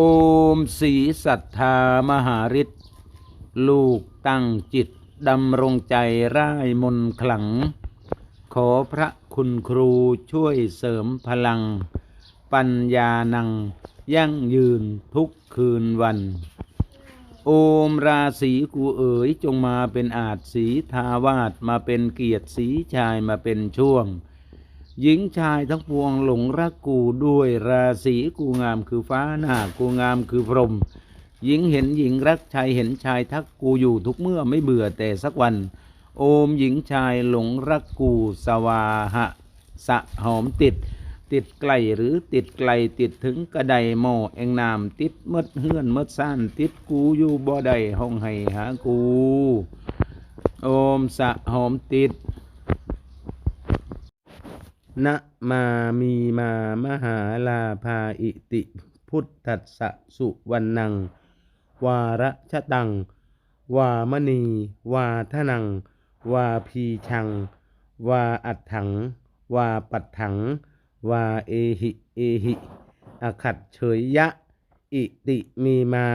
โอมสีสัทธามหาฤทธิ์ลูกตั้งจิตดำรงใจร่ายมนขลัง ขอพระคุณครูช่วยเสริมพลัง ปัญญานัง ยั่งยืนทุกคืนวัน โอมราศีกูเอ๋ยจงมาเป็นอาจสีทาวาสมาเป็นเกียรติสีชายมาเป็นช่วง หญิงชายทั้งปวงหลงรักกูด้วยราศีกูงามคือฟ้าหน้ากูงามคือพรหมหญิงเห็นหญิงรักชายเห็นชายทักกูอยู่ทุกเมื่อไม่เบื่อแต่สักวัน โอมหญิงชายหลงรักกูสวาหะสะหอมติด ติดไกลหรือติดไกลติดถึงกระไดหมอเองนามติดมดเฮือนมดซ่านติดกูอยู่บ่ใดห้องให้หากู โอมสะหอมติด นะมามีมามหาลาภาอิติ พุทธัสสะสุวรรณัง วาระชะตัง วามณี วาทนัง วาพีชัง วาอัดถัง วาปัดถัง วาเอหิเอหิอขัดเฉยยะ อิติมีมา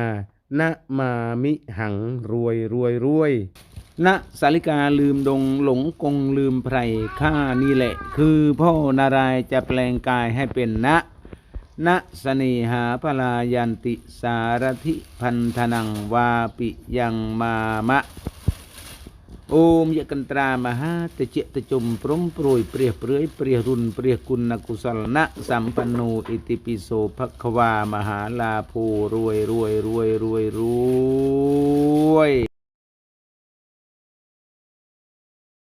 นะมามิหังรวยรวยรวย ณสาลิกาลืมดงหลงกงลืมไพรข้านี่แหละ คือพ่อนารายจะแปลงกายให้เป็นณณสเนหาพลายันติสารธิพันธนังวาปิยังมามะ โอมยกันตรามหาตะเจตจมพรมโปรยเปรียเปรยเปรียรุนเปรียกุณกุศลนะสัมปันโนอิติปิโสภความหาลาโพรวยรวยรวยรวยรวย